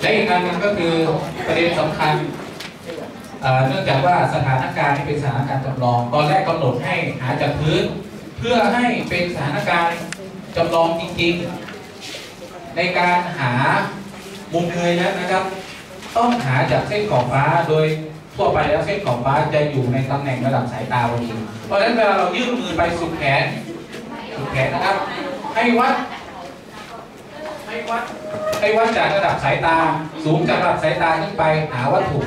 และอีกอันหนึงก็คือประเด็นสำคัญเนื่องจากว่าสถานการณ์นี้เป็นสถานการณ์จำลอง ตอนแรกกำหนดให้หาจากพื้น เพื่อให้เป็นสถานการณ์จำลองจริงๆ ในการหามุมเงยนั้นนะครับ ต้องหาจากเส้นขอบฟ้าโดยทั่วไปแล้วเส้นขอบฟ้าจะอยู่ในตำแหน่งระดับสายตาพอดีเพราะฉะนั้นเวลาเรายื่นมือไปสุดแขนสุดแขนนะครับ ให้วัด วัดให้วัดจากระดับสายตา สูงจากระดับสายตาขึ้นไปหาวัตถุ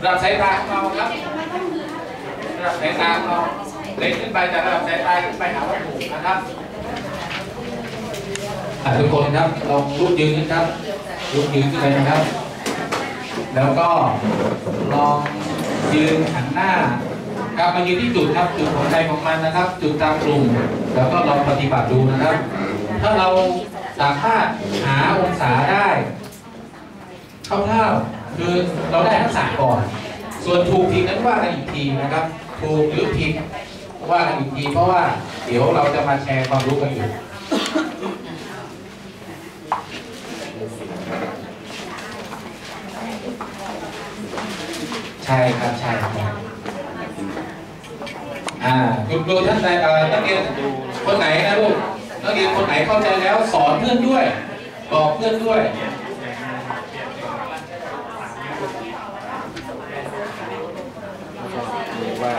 ระดับสายตาของเราครับระดับสายตาของเราเล็กขึ้นไปจากระดับสายตาขึ้นไปหาวัตถุนะครับทุกคนครับลองลุกยืนขึ้นครับลุกยืนขึ้นเลยนะครับ แล้วก็ลองยืนหันหน้า กลับมายืนที่จุดครับจุดของใครของมันนะครับ จุดตามกลุ่มแล้วก็ลองปฏิบัติดูนะครับ ถ้าเราสามารถหาองศาได้คร่าวๆคือเราได้ทักษะก่อน ส่วนถูกผิดนั้นว่ากันอีกทีนะครับถูกหรือผิดว่ากันอีกทีเพราะว่าเดี๋ยวเราจะมาแชร์ความรู้กันอยู่ใช่ครับใช่ครับ อ่าคุณครูท่านใดนักเรียนคนไหนนะลูกนักเรียนคนไหนเข้าใจแล้วสอนเพื่อนด้วย บอกเพื่อนด้วยว่า